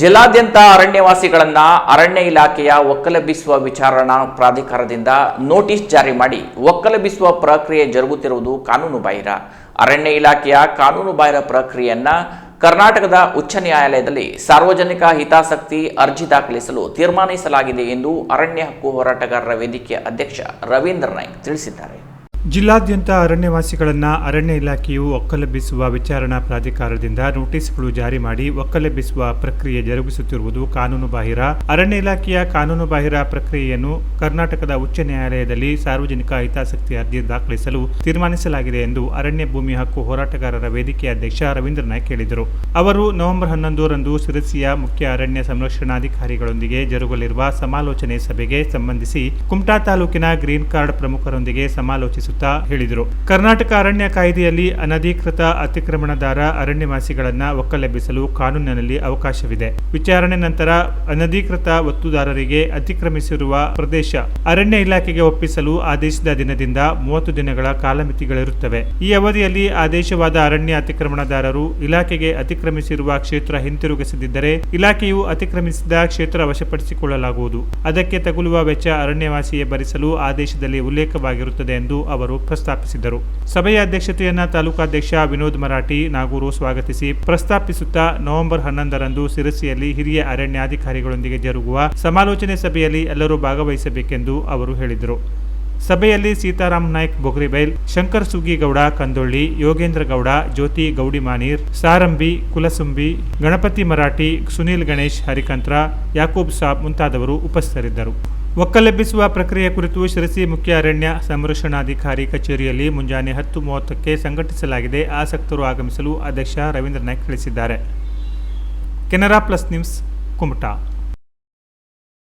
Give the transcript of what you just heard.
ಜಿಲ್ಲಾದ್ಯಂತ ಅರಣ್ಯವಾಸಿಗಳನ್ನ ಅರಣ್ಯ ಇಲಾಖೆಯ ಒಕ್ಕಲಬ್ಬಿಸುವ ವಿಚಾರಣಾ ಪ್ರಾಧಿಕಾರದಿಂದ ನೋಟಿಸ್ ಜಾರಿ ಮಾಡಿ ಒಕ್ಕಲಬ್ಬಿಸುವ ಪ್ರಕ್ರಿಯೆ ಜರುಗುತ್ತಿರುವುದು ಕಾನೂನು ಬಾಹಿರ. ಅರಣ್ಯ ಇಲಾಖೆಯ ಕಾನೂನು ಬಾಹಿರ ಪ್ರಕ್ರಿಯೆಯನ್ನ ಕರ್ನಾಟಕದ ಉಚ್ಚ ನ್ಯಾಯಾಲಯದಲ್ಲಿ ಸಾರ್ವಜನಿಕ ಹಿತಾಸಕ್ತಿ ಅರ್ಜಿ ದಾಖಲಿಸಲು ತೀರ್ಮಾನಿಸಲಾಗಿದೆ ಎಂದು ಅರಣ್ಯ ಹಕ್ಕು ಹೋರಾಟಗಾರರ ವೇದಿಕೆಯ ಅಧ್ಯಕ್ಷ ರವೀಂದ್ರ ನಾಯ್ಕ್ ತಿಳಿಸಿದ್ದಾರೆ. ಜಿಲ್ಲಾದ್ಯಂತ ಅರಣ್ಯವಾಸಿಗಳನ್ನು ಅರಣ್ಯ ಇಲಾಖೆಯು ಒಕ್ಕಲೆಬ್ಬಿಸುವ ವಿಚಾರಣಾ ಪ್ರಾಧಿಕಾರದಿಂದ ನೋಟಿಸ್ಗಳು ಜಾರಿ ಮಾಡಿ ಒಕ್ಕಲೆಬ್ಬಿಸುವ ಪ್ರಕ್ರಿಯೆ ಜರುಗಿಸುತ್ತಿರುವುದು ಕಾನೂನು ಬಾಹಿರ ಅರಣ್ಯ ಇಲಾಖೆಯ ಕಾನೂನು ಬಾಹಿರ ಪ್ರಕ್ರಿಯೆಯನ್ನು ಕರ್ನಾಟಕದ ಉಚ್ಚ ನ್ಯಾಯಾಲಯದಲ್ಲಿ ಸಾರ್ವಜನಿಕ ಹಿತಾಸಕ್ತಿ ಅರ್ಜಿ ದಾಖಲಿಸಲು ತೀರ್ಮಾನಿಸಲಾಗಿದೆ ಎಂದು ಅರಣ್ಯ ಭೂಮಿ ಹಕ್ಕು ಹೋರಾಟಗಾರರ ವೇದಿಕೆ ಅಧ್ಯಕ್ಷ ರವೀಂದ್ರ ನಾಯ್ಕ್ ಹೇಳಿದರು. ಅವರು ನವೆಂಬರ್ ಹನ್ನೊಂದರಂದು ಸಿರಸಿಯ ಮುಖ್ಯ ಅರಣ್ಯ ಸಂರಕ್ಷಣಾಧಿಕಾರಿಗಳೊಂದಿಗೆ ಜರುಗಲಿರುವ ಸಮಾಲೋಚನೆ ಸಭೆಗೆ ಸಂಬಂಧಿಸಿ ಕುಮಟಾ ತಾಲೂಕಿನ ಗ್ರೀನ್ ಕಾರ್ಡ್ ಪ್ರಮುಖರೊಂದಿಗೆ ಸಮಾಲೋಚಿಸುತ್ತಾ ಹೇಳಿದರು. ಕರ್ನಾಟಕ ಅರಣ್ಯ ಕಾಯ್ದೆಯಲ್ಲಿ ಅನಧಿಕೃತ ಅತಿಕ್ರಮಣದಾರ ಅರಣ್ಯವಾಸಿಗಳನ್ನು ಒಕ್ಕಲೆಬ್ಬಿಸಲು ಕಾನೂನಿನಲ್ಲಿ ಅವಕಾಶವಿದೆ. ವಿಚಾರಣೆ ನಂತರ ಅನಧಿಕೃತ ಒತ್ತುದಾರರಿಗೆ ಅತಿಕ್ರಮಿಸಿರುವ ಪ್ರದೇಶ ಅರಣ್ಯ ಇಲಾಖೆಗೆ ಒಪ್ಪಿಸಲು ಆದೇಶದ ದಿನದಿಂದ ಮೂವತ್ತು ದಿನಗಳ ಕಾಲಮಿತಿಗಳಿರುತ್ತವೆ. ಈ ಅವಧಿಯಲ್ಲಿ ಆದೇಶವಾದ ಅರಣ್ಯ ಅತಿಕ್ರಮಣದಾರರು ಇಲಾಖೆಗೆ ಅತಿಕ್ರಮಿಸಿರುವ ಕ್ಷೇತ್ರ ಹಿಂತಿರುಗಿಸದಿದ್ದರೆ ಇಲಾಖೆಯು ಅತಿಕ್ರಮಿಸಿದ ಕ್ಷೇತ್ರ ವಶಪಡಿಸಿಕೊಳ್ಳಲಾಗುವುದು. ಅದಕ್ಕೆ ತಗುಲುವ ವೆಚ್ಚ ಅರಣ್ಯವಾಸಿಯೇ ಭರಿಸಲು ಆದೇಶದಲ್ಲಿ ಉಲ್ಲೇಖವಾಗಿರುತ್ತದೆ ಎಂದು ಅವರು ಪ್ರಸ್ತಾಪಿಸಿದರು ಸಭೆಯ ಅಧ್ಯಕ್ಷತೆಯನ್ನು ತಾಲೂಕಾಧ್ಯಕ್ಷ ವಿನೋದ್ ಮರಾಠಿ ನಾಗೂರು ಸ್ವಾಗತಿಸಿ. ಪ್ರಸ್ತಾಪಿಸುತ್ತಾ ನವೆಂಬರ್ ಹನ್ನೊಂದರಂದು ಸಿರಸಿಯಲ್ಲಿ ಹಿರಿಯ ಅರಣ್ಯಾಧಿಕಾರಿಗಳೊಂದಿಗೆ ಜರುಗುವ ಸಮಾಲೋಚನೆ ಸಭೆಯಲ್ಲಿ ಎಲ್ಲರೂ ಭಾಗವಹಿಸಬೇಕೆಂದು ಅವರು ಹೇಳಿದರು. ಸಭೆಯಲ್ಲಿ ಸೀತಾರಾಮ್ ನಾಯ್ಕ್, ಬೊಗ್ರಿಬೈಲ್, ಶಂಕರ್ ಸುಗ್ಗಿಗೌಡ, ಕಂದೊಳ್ಳಿ, ಯೋಗೇಂದ್ರ ಗೌಡ, ಜ್ಯೋತಿ ಗೌಡಿಮಾನೀರ್, ಸಾರಂಬಿ, ಕುಲಸುಂಬಿ, ಗಣಪತಿ ಮರಾಠಿ, ಸುನೀಲ್ ಗಣೇಶ್, ಹರಿಕಂತ್ರ, ಯಾಕೂಬ್ ಸಾಬ್ ಮುಂತಾದವರು ಉಪಸ್ಥಿತರಿದ್ದರು. ಒಕ್ಕಲೆಬ್ಬಿಸುವ ಪ್ರಕ್ರಿಯೆ ಕುರಿತು ಶಿರಸಿ ಮುಖ್ಯ ಅರಣ್ಯ ಸಂರಕ್ಷಣಾಧಿಕಾರಿ ಕಚೇರಿಯಲ್ಲಿ ಮುಂಜಾನೆ ಹತ್ತು ಮೂವತ್ತಕ್ಕೆ ಸಂಘಟಿಸಲಾಗಿದೆ. ಆಸಕ್ತರು ಆಗಮಿಸಲು ಅಧ್ಯಕ್ಷ ರವೀಂದ್ರ ನಾಯ್ಕ್ ತಿಳಿಸಿದ್ದಾರೆ. Canara plus news, Kumta.